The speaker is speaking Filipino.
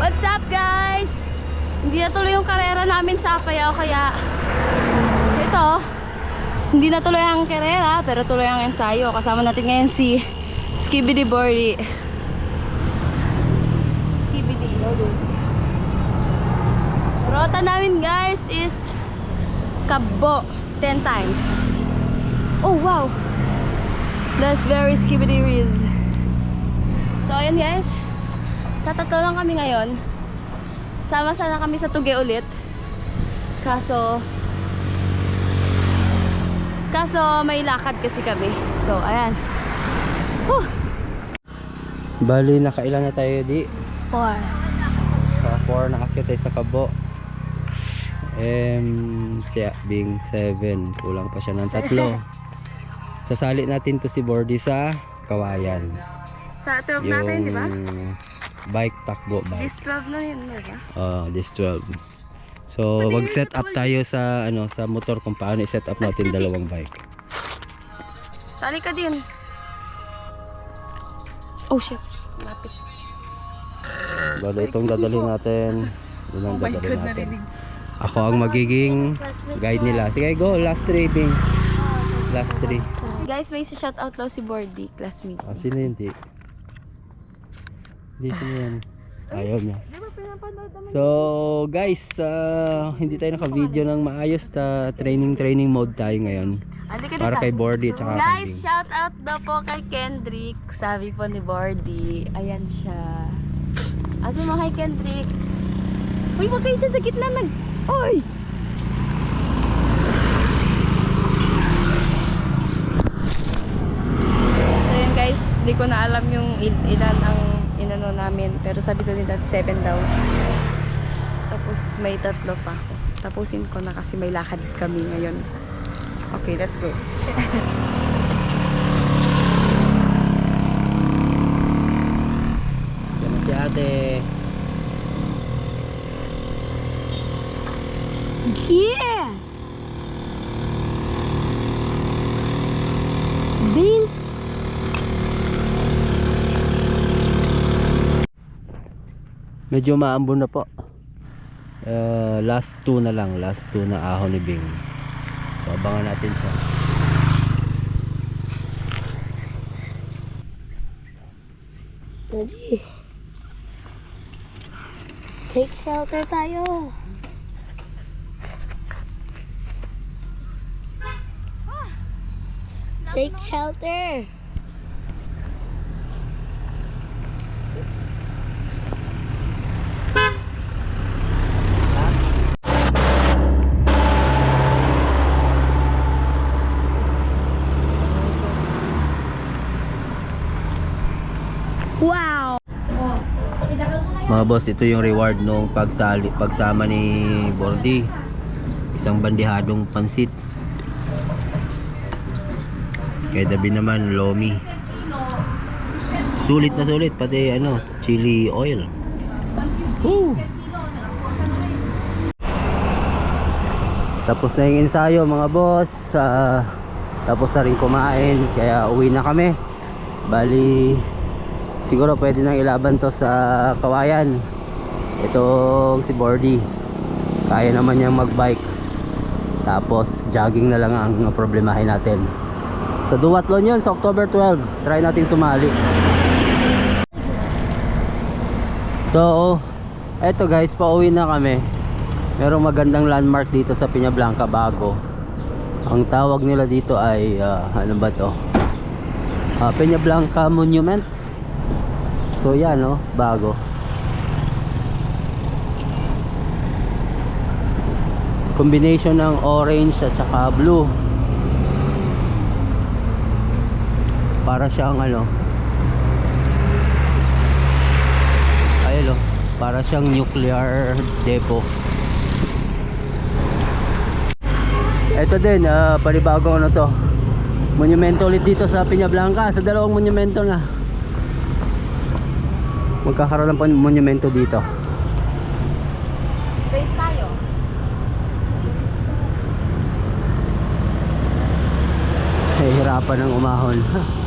What's up guys? Hindi natuloy yung karera namin sa Apayao kaya ito, hindi natuloy ang karera pero tuloy ang ensayo. Kasama natin ngayon si Skibidi Bordy. Skibidi, lolo. Rota namin guys is Kabo 10 times. Oh wow! That's very skibidi riz. So ayun guys, tatatlo lang kami ngayon. Sama sana kami sa Tuge ulit. Kaso Kaso may lakad kasi kami. So ayan. Whew! Bali, nakailan na tayo di? Four. Sa 4 nakakit tayo sa kabo. Um, siya, being 7. Kulang pa siya ng tatlo. Sasali natin to si Bordy sa Kawayan. Sa 12 natin, di ba? Bike takbo bike. This 12 na yun, di ba? Oh, this 12. So, mag-set up tayo sa ano sa motor kung paano i-set up natin dalawang bike. Sali ka din. Oh shit. Lapit. Bali, itong dadalhin natin. Yun ang dadalhin natin. Ako ang magiging guide nila. Sige, go. Last three, Bing. Last three. Guys, may shout out daw si Bordy, classmate. Ah, sino yun, di? Di, sino yan? Ayaw niya. So, guys, ah, hindi tayo naka-video ng maayos. Ta training-training mode tayo ngayon. Para dito. kay Bordy at saka Guys, shout out daw po kay Kendrick. Sabi po ni Bordy. Ayan siya. Asa mo kay Kendrick? Uy, wag kayo dyan sa gitna nag... Uy! So yun guys, di ko na alam yung il- ilan ang inano namin. Pero sabi ko nila 7 daw. Tapos may tatlo pa ako. Tapusin ko na kasi may lakad kami ngayon. Okay, let's go. Yan na si ate. Yeah! Medyo maambon na po. Uh, last two na lang. Last two na ahon ni Bing. So, abangan natin siya. Ready? Take shelter tayo. Take shelter. Wow! Mga boss, ito yung reward nung pagsali, pagsama ni Bordy. Isang bandihadong pansit. Kay Dabi naman, lomi. Sulit na sulit, pati ano, chili oil. Woo! Tapos na yung ensayo mga boss. Ah, tapos na rin kumain, kaya uwi na kami. Bali, siguro pwede nang ilaban to sa kawayan. Itong si Bordy. Kaya naman niyang magbike. Tapos jogging na lang ang problemahin natin. So duwatlon yun sa October 12 try natin sumali. So eto guys pauwi na kami. Merong magandang landmark dito sa Piñablanca bago. Ang tawag nila dito ay ah, ano ba to? Uh, Peñablanca Monument So yan no, bago. Combination ng orange at saka blue. Para siyang ano. Ayun oh, para siyang nuclear depot. Ito din, ah, panibagong ano to. Monumento ulit dito sa Piñablanca, sa dalawang monumento na magkakaroon ng monumento dito Base tayo. nahihirapan ng umahon